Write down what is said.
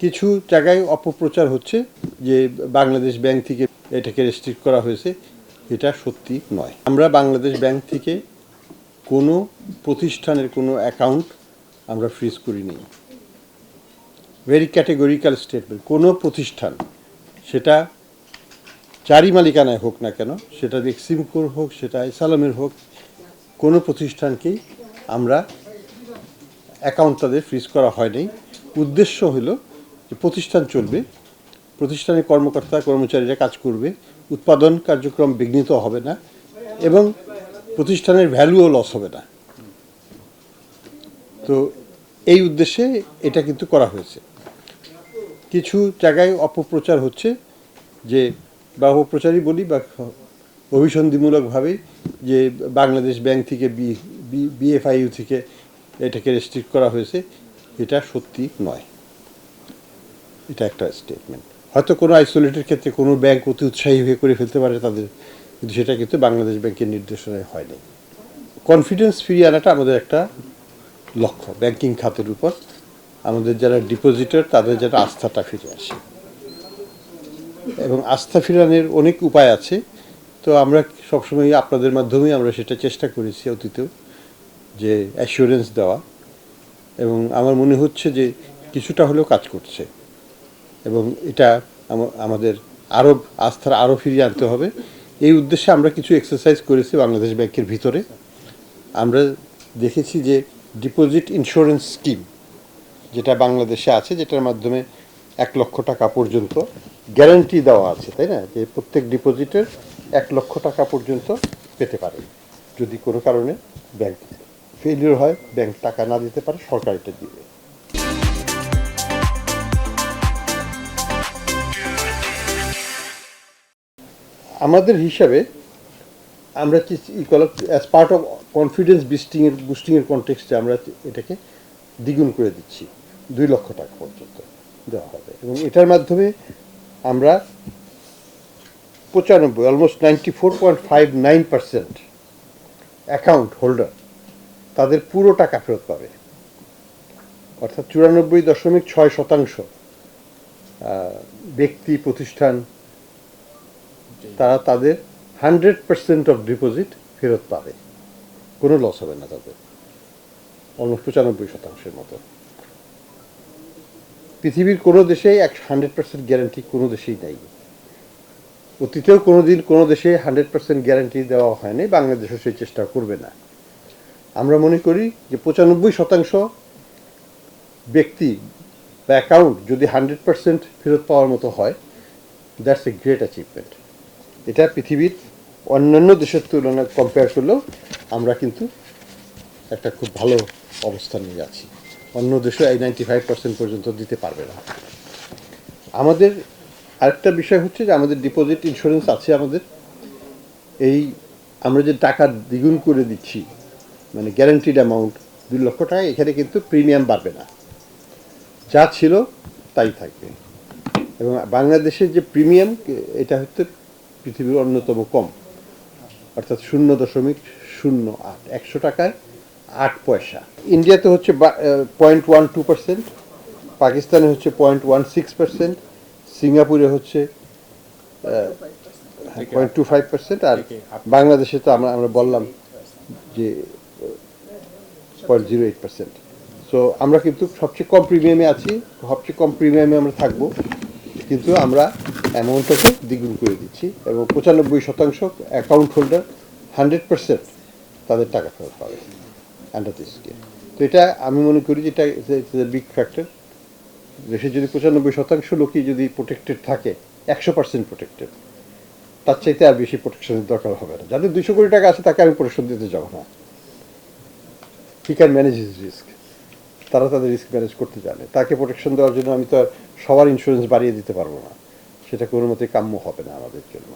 কিছু জায়গায় অপপ্রচার হচ্ছে যে বাংলাদেশ ব্যাংক থেকে এটাকে রেস্ট্রিক্ট করা হয়েছে। এটা সত্যি নয়। আমরা বাংলাদেশ ব্যাংক থেকে কোনো প্রতিষ্ঠানের কোনো অ্যাকাউন্ট আমরা ফ্রিজ করিনি। ভেরি ক্যাটেগরিক্যাল স্টেটমেন্ট কোনো প্রতিষ্ঠান, সেটা চারি মালিকানায় হোক না কেন, সেটা এক্সিমকোর হোক, সেটা ইসালামের হোক, কোনো প্রতিষ্ঠানকেই আমরা অ্যাকাউন্ট তাদের ফ্রিজ করা হয়নি। উদ্দেশ্য হলো যে প্রতিষ্ঠান চলবে, প্রতিষ্ঠানের কর্মকর্তা, কর্মচারীরা কাজ করবে, উৎপাদন কার্যক্রম বিঘ্নিত হবে না এবং প্রতিষ্ঠানের ভ্যালুও লস হবে না। তো এই উদ্দেশ্যে এটা কিন্তু করা হয়েছে। কিছু জায়গায় অপপ্রচার হচ্ছে যে, বা অপপ্রচারই বলি বা অভিসন্ধিমূলকভাবে যে বাংলাদেশ ব্যাংক থেকে বি বিএফআইইউ থেকে এটাকে রেস্ট্রিক্ট করা হয়েছে, এটা সত্যি নয়। এটা একটা স্টেটমেন্ট হয়তো কোনো আইসোলেটের ক্ষেত্রে কোনো ব্যাংক অতি উৎসাহী হয়ে করে ফেলতে পারে তাদের, কিন্তু সেটা কিন্তু বাংলাদেশ ব্যাংকের নির্দেশনায় হয়নি। কনফিডেন্স ফিরিয়ে আনাটা আমাদের একটা লক্ষ্য ব্যাংকিং খাতের উপর। আমাদের যারা ডিপোজিটর তাদের যারা আস্থাটা ফিরে আসে। এবং আস্থা ফিরানোর অনেক উপায় আছে। তো আমরা সবসময় আপনাদের মাধ্যমেই আমরা সেটা চেষ্টা করেছি অতীতেও, যে অ্যাসিওরেন্স দেওয়া। এবং আমার মনে হচ্ছে যে কিছুটা হলেও কাজ করছে। এবং এটা আমাদের আরও আস্থার আরও ফিরিয়ে আনতে হবে। এই উদ্দেশ্যে আমরা কিছু এক্সারসাইজ করেছি বাংলাদেশ ব্যাংকের ভিতরে। আমরা দেখেছি যে ডিপোজিট ইন্স্যুরেন্স স্কিম যেটা বাংলাদেশে আছে, যেটার মাধ্যমে এক লক্ষ টাকা পর্যন্ত গ্যারান্টি দেওয়া আছে, তাই না? যে প্রত্যেক ডিপোজিটের এক লক্ষ টাকা পর্যন্ত পেতে পারে, যদি কোনো কারণে ব্যাংক ফেলিওর হয় ব্যাংক টাকা না দিতে পারে, সরকার এটা দিবে। আমাদের হিসাবে আমরা অ্যাজ পার্ট অফ কনফিডেন্স বুস্টিংয়ের বুস্টিংয়ের কনটেক্সটে আমরা এটাকে দ্বিগুণ করে দিচ্ছি, দুই লক্ষ টাকা পর্যন্ত দেওয়া হবে। এবং এটার মাধ্যমে আমরা পঁচানব্বই almost ninety four point five nine percent account holder তাদের পুরো টাকা ফেরত পাবে। অর্থাৎ চুরানব্বই দশমিক ছয় শতাংশ ব্যক্তি, প্রতিষ্ঠান তারা তাদের হান্ড্রেড পার্সেন্ট অফ ডিপোজিট ফেরত পাবে। কোনো লস হবে না তাদের। অলমোস্ট পঁচানব্বই শতাংশের মতো। পৃথিবীর কোনো দেশেই এক হান্ড্রেড পার্সেন্ট গ্যারান্টি কোনো দেশেই নেই। অতীতেও কোনো দিন কোনো দেশে হান্ড্রেড পার্সেন্ট গ্যারান্টি দেওয়া হয়নি। বাংলাদেশও সেই চেষ্টা করবে না। আমরা মনে করি যে পঁচানব্বই শতাংশ ব্যক্তি বা অ্যাকাউন্ট যদি হান্ড্রেড পার্সেন্ট ফেরত পাওয়ার মতো হয় দ্যাটস এ গ্রেট অ্যাচিভমেন্ট এটা পৃথিবীর অন্যান্য দেশের তুলনায় কম্পেয়ার করলেও আমরা কিন্তু একটা খুব ভালো অবস্থান নিয়ে আছি। অন্য দেশে এই নাইনটি ফাইভ পার্সেন্ট পর্যন্ত দিতে পারবে না। আমাদের আরেকটা বিষয় হচ্ছে যে আমাদের ডিপোজিট ইন্স্যুরেন্স আছে আমাদের। এই আমরা যে টাকা দ্বিগুণ করে দিচ্ছি মানে গ্যারান্টিড অ্যামাউন্ট দুই লক্ষ টাকা, এখানে কিন্তু প্রিমিয়াম বাড়বে না। যা ছিল তাই থাকবে। এবং বাংলাদেশের যে প্রিমিয়াম এটা হচ্ছে পৃথিবীর অন্যতম কম। অর্থাৎ শূন্য দশমিক শূন্য আট। একশো টাকায় আট পয়সা। ইন্ডিয়াতে হচ্ছে পয়েন্ট ওয়ান টু পার্সেন্ট পাকিস্তানে হচ্ছে পয়েন্ট ওয়ান সিক্স পার্সেন্ট সিঙ্গাপুরে হচ্ছে পয়েন্ট টু ফাইভ পার্সেন্ট আর বাংলাদেশে তো আমরা আমরা বললাম যে point zero eight percent so আমরা কিন্তু সবচেয়ে কম প্রিমিয়ামে আছি সবচেয়ে কম প্রিমিয়ামে আমরা থাকব। কিন্তু আমরা অ্যামাউন্টটাকে দ্বিগুণ করে দিচ্ছি এবং পঁচানব্বই শতাংশ অ্যাকাউন্ট হোল্ডার হান্ড্রেড পার্সেন্ট তাদের টাকা ফেরত পাবে দিস তো এটা আমি মনে করি যে এটা বিগ ফ্যাক্টর দেশে যদি পঁচানব্বই শতাংশ লোকই যদি প্রোটেক্টেড থাকে, একশো পার্সেন্ট প্রোটেক্টেড তার চাইতে আর বেশি প্রোটেকশনের দরকার হবে না। যাদের দুশো কোটি টাকা আছে, তাকে আমি প্রোটেকশন দিতে যাব না। He can manage his risk তারা তাদের রিস্ক ম্যানেজ করতে জানে। তাকে প্রোটেকশন দেওয়ার জন্য আমি তো আর সবার ইন্স্যুরেন্স বাড়িয়ে দিতে পারব না। সেটা কোনো মতে কাম্য হবে না আমাদের জন্য।